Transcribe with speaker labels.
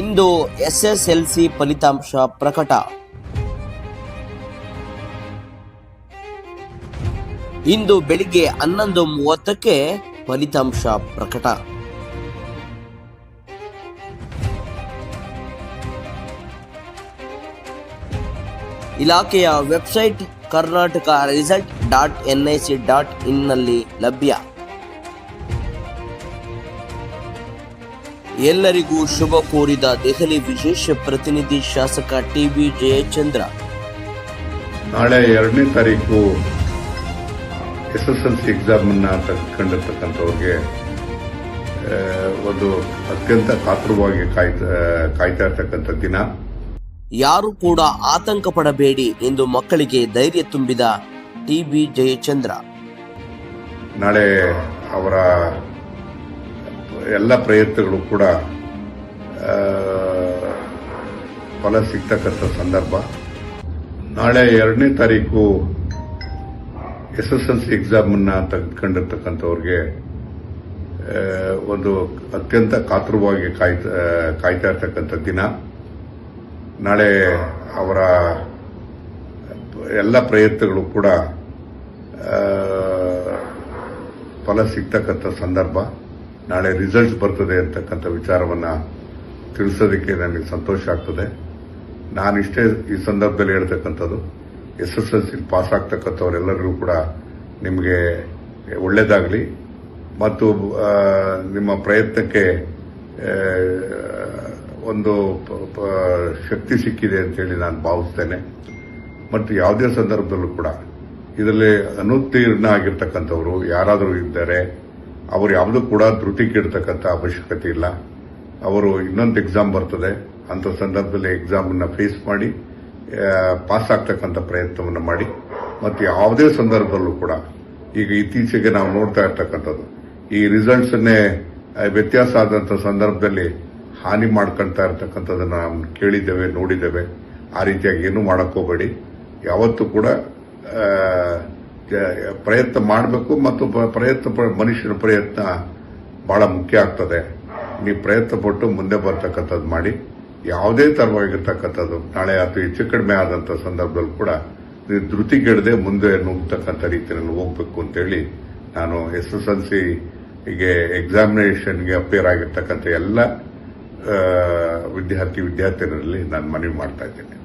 Speaker 1: ಇಂದು SSLC ಫಲಿತಾಂಶ ಪ್ರಕಟ. ಇಂದು ಬೆಳಿಗ್ಗೆ ಹನ್ನೊಂದು ಮೂವತ್ತಕ್ಕೆ ಫಲಿತಾಂಶ ಪ್ರಕಟ. ಇಲಾಖೆಯ website Karnataka result dot NIC dot ಇನ್ನಲ್ಲಿ ಲಭ್ಯ. ಎಲ್ಲರಿಗೂ ಶುಭ ಕೋರಿದ ದೆಹಲಿ ವಿಶೇಷ ಪ್ರತಿನಿಧಿ ಶಾಸಕ ಟಿಬಿ ಜಯಚಂದ್ರ.
Speaker 2: ನಾಳೆ ಎರಡನೇ ತಾರೀಕು ಎಸ್ ಎಕ್ಸಾಮ್ ಎಲ್ ಸಿ ಎಕ್ಸಾಮನ್ನು ತೆಗೆದುಕೊಂಡಿರ್ತಕ್ಕಂಥವ್ರಿಗೆ ಒಂದು ಅತ್ಯಂತ ಕಾತುರವಾಗಿ ಕಾಯ್ತಾ ಕಾಯ್ತಾ ಇರ್ತಕ್ಕಂಥ ದಿನ.
Speaker 1: ಯಾರು ಕೂಡ ಆತಂಕ ಪಡಬೇಡಿ ಎಂದು ಮಕ್ಕಳಿಗೆ ಧೈರ್ಯ ತುಂಬಿದ ಟಿಬಿ ಜಯಚಂದ್ರ.
Speaker 2: ನಾಳೆ ಅವರ ಎಲ್ಲ ಪ್ರಯತ್ನಗಳು ಕೂಡ ಫಲ ಸಿಗ್ತಕ್ಕಂಥ ಸಂದರ್ಭ. ನಾಳೆ ಎರಡನೇ ತಾರೀಕು ಎಸ್ ಎಸ್ ಎಲ್ ಸಿ ಎಕ್ಸಾಮನ್ನು ತೆಗೆದುಕೊಂಡಿರ್ತಕ್ಕಂಥವ್ರಿಗೆ ಒಂದು ಅತ್ಯಂತ ಕಾತುರವಾಗಿ ಕಾಯ್ತಾ ಕಾಯ್ತಾ ಇರ್ತಕ್ಕಂಥ ದಿನ. ನಾಳೆ ಅವರ ಎಲ್ಲ ಪ್ರಯತ್ನಗಳು ಕೂಡ ಫಲ ಸಿಗ್ತಕ್ಕಂಥ ಸಂದರ್ಭ. ನಾಳೆ ರಿಸಲ್ಟ್ಸ್ ಬರ್ತದೆ ಅಂತಕ್ಕಂಥ ವಿಚಾರವನ್ನ ತಿಳಿಸೋದಕ್ಕೆ ನನಗೆ ಸಂತೋಷ ಆಗ್ತದೆ. ನಾನಿಷ್ಟೇ ಈ ಸಂದರ್ಭದಲ್ಲಿ ಹೇಳ್ತಕ್ಕಂಥದ್ದು S S L C pass ಆಗ್ತಕ್ಕಂಥವರೆಲ್ಲರಿಗೂ ಕೂಡ ನಿಮಗೆ ಒಳ್ಳೆಯದಾಗಲಿ ಮತ್ತು ನಿಮ್ಮ ಪ್ರಯತ್ನಕ್ಕೆ ಒಂದು ಶಕ್ತಿ ಸಿಕ್ಕಿದೆ ಅಂತೇಳಿ ನಾನು ಭಾವಿಸ್ತೇನೆ. ಮತ್ತು ಯಾವುದೇ ಸಂದರ್ಭದಲ್ಲೂ ಕೂಡ, ಇದರಲ್ಲಿ ಅನುತ್ತೀರ್ಣ ಆಗಿರ್ತಕ್ಕಂಥವರು ಯಾರಾದರೂ ಇದ್ದಾರೆ ಅವರು ಯಾವುದೂ ಕೂಡ ಧೃತಿ ಕೆಡ್ತಕ್ಕಂಥ ಅವಶ್ಯಕತೆ ಇಲ್ಲ. ಅವರು ಇನ್ನೊಂದು ಎಕ್ಸಾಮ್ ಬರ್ತದೆ. ಅಂತ ಸಂದರ್ಭದಲ್ಲಿ ಎಕ್ಸಾಮನ್ನು ಫೇಸ್ ಮಾಡಿ ಪಾಸ್ ಆಗ್ತಕ್ಕಂಥ ಪ್ರಯತ್ನವನ್ನು ಮಾಡಿ. ಮತ್ತು ಯಾವುದೇ ಸಂದರ್ಭದಲ್ಲೂ ಕೂಡ ಈಗ ಇತ್ತೀಚೆಗೆ ನಾವು ನೋಡ್ತಾ ಇರ್ತಕ್ಕಂಥದ್ದು, ಈ ರಿಸಲ್ಟ್ಸನ್ನೇ ವ್ಯತ್ಯಾಸ ಆದಂಥ ಸಂದರ್ಭದಲ್ಲಿ ಹಾನಿ ಮಾಡ್ಕೊಳ್ತಾ ಇರ್ತಕ್ಕಂಥದ್ದನ್ನ ನಾವು ಕೇಳಿದ್ದೇವೆ, ನೋಡಿದ್ದೇವೆ. ಆ ರೀತಿಯಾಗಿ ಏನೂ ಮಾಡಕ್ಕೋಗಬೇಡಿ ಯಾವತ್ತೂ ಕೂಡ ಪ್ರಯತ್ನ ಮಾಡಬೇಕು ಮತ್ತು ಪ್ರಯತ್ನ ಮನುಷ್ಯನ ಪ್ರಯತ್ನ ಬಹಳ ಮುಖ್ಯ ಆಗ್ತದೆ. ನೀವು ಪ್ರಯತ್ನ ಪಟ್ಟು ಮುಂದೆ ಬರ್ತಕ್ಕಂಥದ್ದು ಮಾಡಿ. ಯಾವುದೇ ತರವಾಗಿರ್ತಕ್ಕಂಥದ್ದು, ನಾಳೆ ಅಥವಾ ಹೆಚ್ಚು ಕಡಿಮೆ ಆದಂಥ ಸಂದರ್ಭದಲ್ಲಿ ಕೂಡ ನೀವು ಧೃತಿಗೆಡದೆ ಮುಂದೆ ನುಗ್ತಕ್ಕಂಥ ರೀತಿಯಲ್ಲಿ ಹೋಗ್ಬೇಕು ಅಂತೇಳಿ ನಾನು ಎಸ್ ಎಸ್ ಎಲ್ ಸಿಗೆ ಎಕ್ಸಾಮಿನೇಷನ್ಗೆ ಅಪೇರ್ ಆಗಿರ್ತಕ್ಕಂಥ ಎಲ್ಲ ವಿದ್ಯಾರ್ಥಿ ವಿದ್ಯಾರ್ಥಿನಿಯರಲ್ಲಿ ನಾನು ಮನವಿ ಮಾಡ್ತಾ ಇದ್ದೇನೆ.